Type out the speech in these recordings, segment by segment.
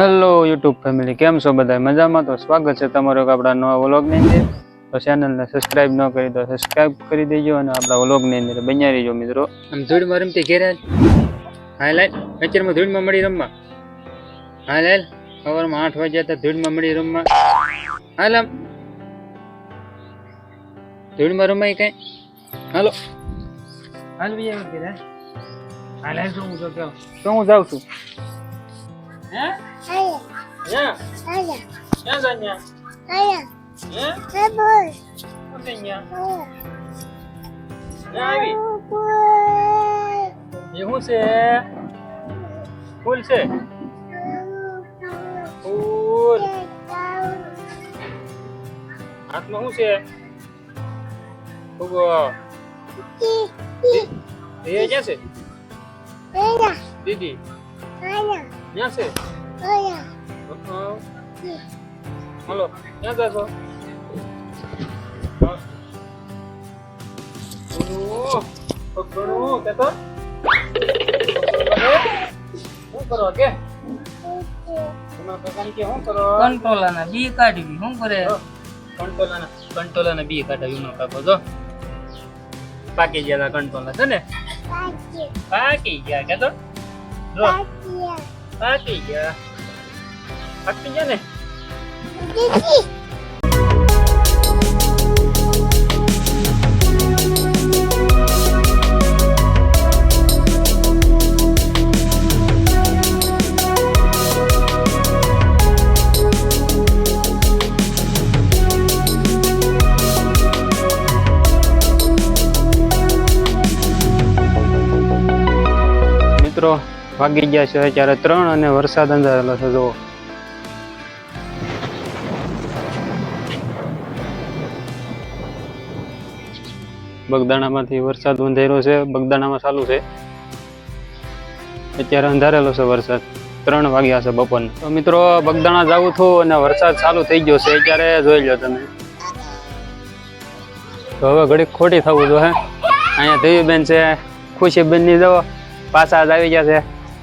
Hello YouTube family કેમ છો બધા મજામાં? તો સ્વાગત છે તમારો આપણા નવા વ્લોગની અંદર. તો ચેનલને સબસ્ક્રાઇબ ન કરી તો સબસ્ક્રાઇબ કરી દેજો અને આપણા વ્લોગની અંદર બન્યા રહીજો મિત્રો. આમ ધૂળમાં રમતી ઘેરે હા લાલ અત્યારમાં ધૂળમાં મળી રમવા. હા લાલ સવારમાં આઠ વાગ્યા હતા ધૂળમાં મળી રમવા. હાલ આમ. ધૂળમાં રમાય કઈ? હાલો. હાલ બીજા વખતે હાલ હું જાઉં શું હું કહું તો હું હે Abi. Ye શું છે ફૂલ છે ફૂલ હાથમાં શું છે ફૂગો એ ક્યાં છે દીદી ક્યાં છે? હલો ક્યાં જાશો ઓહ, પગડું, તો? શું કરો કે? કંટોલાના બી કાઢવી શું કરે? કંટોલાના કંટોલાના બી કાઢા નો કાકો જો. પાકી ગયા કંટોલા છે ને? પાકી. ગયા કે તો? જો. પાકી ગયા પાકી ગયા ને વાગી ગયા છે અત્યારે ત્રણ અને વરસાદ અંધારેલો છે, જુઓ. બગદાણામાંથી વરસાદ બંધાયેલો છે, બગદાણામાં ચાલુ છે. અત્યારે અંધારેલો છે વરસાદ. ત્રણ વાગ્યા છે બપોર તો મિત્રો, બગદાણા જાવું છું અને વરસાદ ચાલુ થઈ ગયો છે અત્યારે જોઈ લો તમે. તો હવે ઘડીક ખોટી થવું જો હે અહીંયા દેવીબેન છે ખુશીબેનની જો પાછા જ આવી ગયા છે.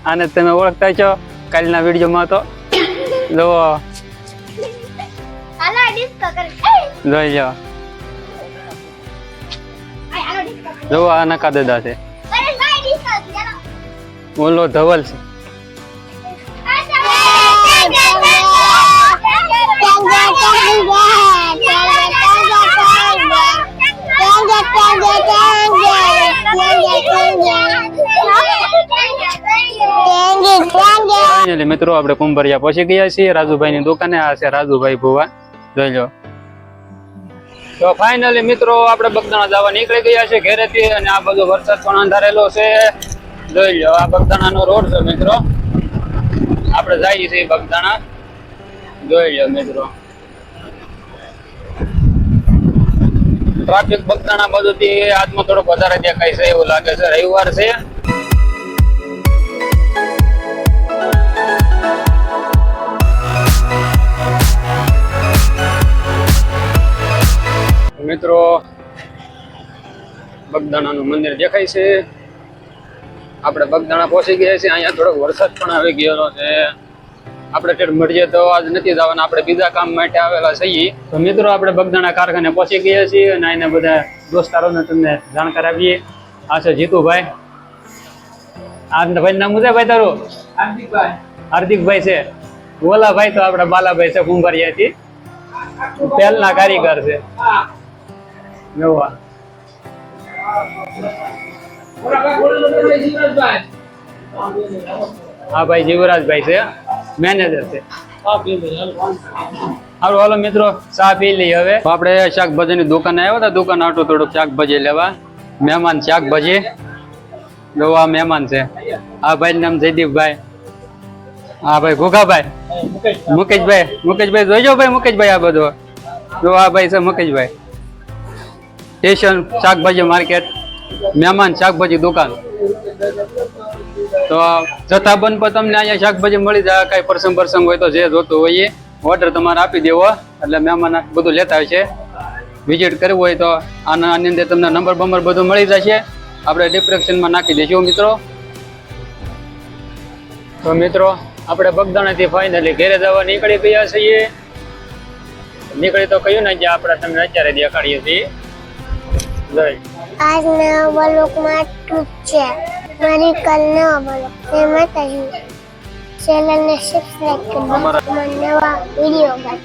આને તમે ઓળખતા છો કાલના વિડીયોમાં તો જુઓ જોઈ લો જુઓ આ નકા દાદા છે ઓલો ધવલ છે મિત્રો, આપણે કુંભરિયા પહોંચી ગયા છીએ. રાજુભાઈની દુકાને. આ છે રાજુભાઈ ભુવા. જોઈ લો. તો ફાઇનલી મિત્રો, આપણે બગદાણા જવા નીકળી ગયા છે ઘરેથી અને આ બધો વરસાદ પણ અંધારેલો છે. જોઈ લો, આ બગદાણાનો રોડ છે મિત્રો. આપણે જઈએ છીએ બગદાણા. જોઈ લો મિત્રો. ટ્રાફિક બગદાણા બધુંથી આજમાં થોડોક વધારે દેખાય છે એવું લાગે છે. રવિવાર છે. મિત્રો બગદાણાનું મંદિર દેખાય છે. આપણે બગદાણા પહોંચી ગયા છે અહીંયા થોડોક વરસાદ પણ આવી ગયેલો છે. આપણે ટેટ મળીએ તો આજ નથી જવાના. આપણે બીજા કામ માટે આવેલા છીએ. તો મિત્રો આપણે બગદાણા કારખાને પહોંચી ગયા છીએ અને અહીંના બધા દોસ્તારોને તમને જાણ કરાવીએ. આ છે જીતુભાઈ. આ ભાઈ નામ છે ભાઈ તારું? હાર્દિકભાઈ. હાર્દિકભાઈ છે. ઓલા ભાઈ તો આપણા બાલાભાઈ છે કુંભારિયાથી. પહેલના કારીગર છે. એવા હા ભાઈ, જીવરાજભાઈ છે મેનેજર છે. હાલો હાલો મિત્રો, ચા પી લઈ હવે. આપણે શાકભાજી શાકભાજીની દુકાને આવ્યા હતા, દુકાન આટલું થોડુંક શાકભાજી લેવા. મહેમાન શાકભાજી. જોવા મહેમાન છે. આ ભાઈ નામ જયદીપભાઈ. હા ભાઈ ઘોઘાભાઈ મુકેશભાઈ. મુકેશભાઈ જોઈજો ભાઈ, મુકેશભાઈ આ બધો. જો આ ભાઈ છે મુકેશભાઈ. સ્ટેશન, શાકભાજી માર્કેટ, મહેમાન શાકભાજી દુકાન. તો જથ્થાબંધ પર તમને અહીંયા શાકભાજી મળી જાય, કાંઈ પ્રસંગ પ્રસંગ હોય તો જે જોતું હોય એ ઓર્ડર તમારે આપી દેવો. એટલે મહેમાન બધું લેતા હોય છે વિઝિટ કરવું હોય તો આના આની અંદર તમને નંબર બંબર બધું મળી જશે. આપણે ડિસ્ક્રિપ્શનમાં નાખી દઈશું મિત્રો. તો મિત્રો, આપણે બગદાણાથી ફાઇનલી ઘેરે જવા નીકળી ગયા છીએ. નીકળી તો કહ્યું ને જે આપણે તમને અત્યારે દેખાડીએ છીએ. આજના બ્લોગમાં આટલું છે. મારી કલ નવા બ્લોગ તે માતાજી ચેનલને સબસ્ક્રાઈબ કરો અમારા- નવા વીડિયો બાદ